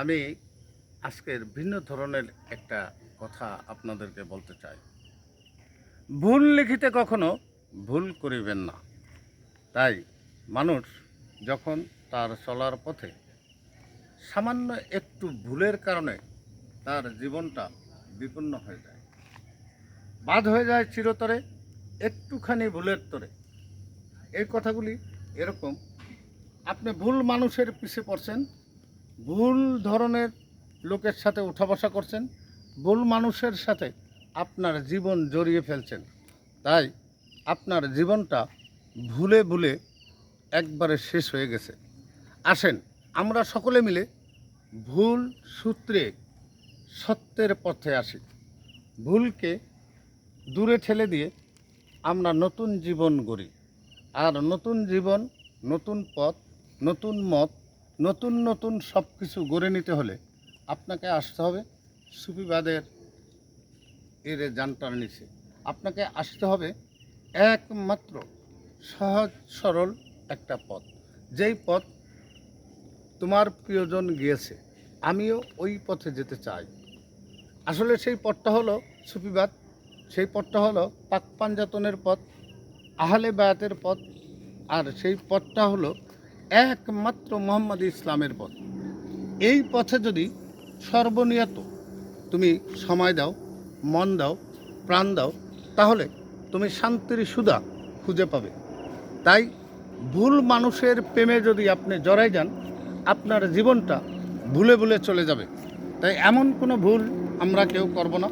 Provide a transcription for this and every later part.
আমি আজকের ভিন্ন ধরনের একটা কথা আপনাদেরকে বলতে চাই। ভুল লিখিতে কখনো ভুল করিবেন না। তাই মানুষ যখন তার চলার পথে সামান্য একটু ভুলের কারণে তার জীবনটা বিপন্ন হয়ে যায়, বাদ হয়ে যায় চিরতরে, একটুখানি ভুলের তরে। এই কথাগুলি এরকম আপনি ভুল মানুষের পিছে পড়ছেন, ভুল ধরনের লোকের সাথে উঠা বসা করছেন, ভুল মানুষের সাথে আপনার জীবন জড়িয়ে ফেলছেন। তাই আপনার জীবনটা ভুলে ভুলে একবারে শেষ হয়ে গেছে। আসেন, আমরা সকলে মিলে ভুল সূত্রে সত্যের পথে আসি। ভুলকে দূরে ঠেলে দিয়ে আমরা নতুন জীবন গড়ি। আর নতুন জীবন, নতুন পথ নতুন মত, নতুন নতুন সব কিছু গড়ে নিতে হলে আপনাকে আসতে হবে সুফিবাদের এর জানটার নিচে। আপনাকে আসতে হবে একমাত্র সহজ, সরল একটা পথ। যেই পথ তোমার প্রিয়জন গিয়েছে, আমিও ওই পথে যেতে চাই। আসলে সেই পথটা হলো সুফিবাদ, সেই পথটা হলো পাক পাঞ্জাতনের পথ, আহলে বায়াতের পথ, আর সেই পথটা হলো একমাত্র মোহাম্মদ ইসলামের পথ। এই পথে যদি সর্বনিয়ত তুমি সময় দাও, মন দাও, প্রাণ দাও, তাহলে তুমি শান্তির সুধা খুঁজে পাবে। তাই ভুল মানুষের প্রেমে যদি আপনি জড়াই যান, আপনার জীবনটা ভুলে ভুলে চলে যাবে। তাই এমন কোনো ভুল আমরা কেউ করব না,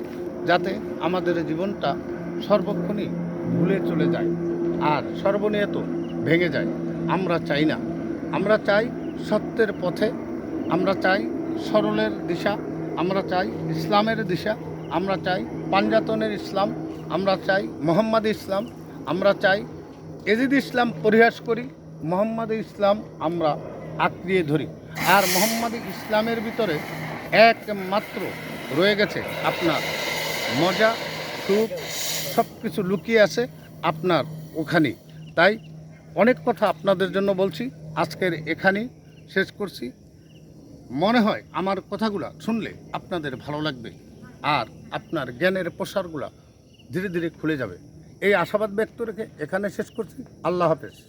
যাতে আমাদের জীবনটা সর্বক্ষণই ভুলে চলে যায় আর সর্বনিয়ত ভেঙে যায়। আমরা চাই না আমরা চাই সত্যের পথে, আমরা চাই সরলের দিশা, আমরা চাই ইসলামের দিশা, আমরা চাই পাঞ্জাতনের ইসলাম, আমরা চাই মোহাম্মদ ইসলাম, আমরা চাই এজিদ ইসলাম পরিহাস করি, মোহাম্মদ ইসলাম আমরা আঁকড়িয়ে ধরি। আর মোহাম্মদ ইসলামের ভিতরে একমাত্র রয়ে গেছে আপনার মজা, সুখ সব কিছু লুকিয়ে আছে আপনার ওখানেই। তাই অনেক কথা আপনাদের জন্য বলছি। আজকের এখানে শেষ করছি। মনে হয় আমার কথাগুলো শুনলে আপনাদের ভালো লাগবে আর আপনার জ্ঞানের প্রসারগুলো ধীরে ধীরে খুলে যাবে। এই আশাবাদ ব্যক্ত রেখে এখানে শেষ করছি। আল্লাহ হাফেজ।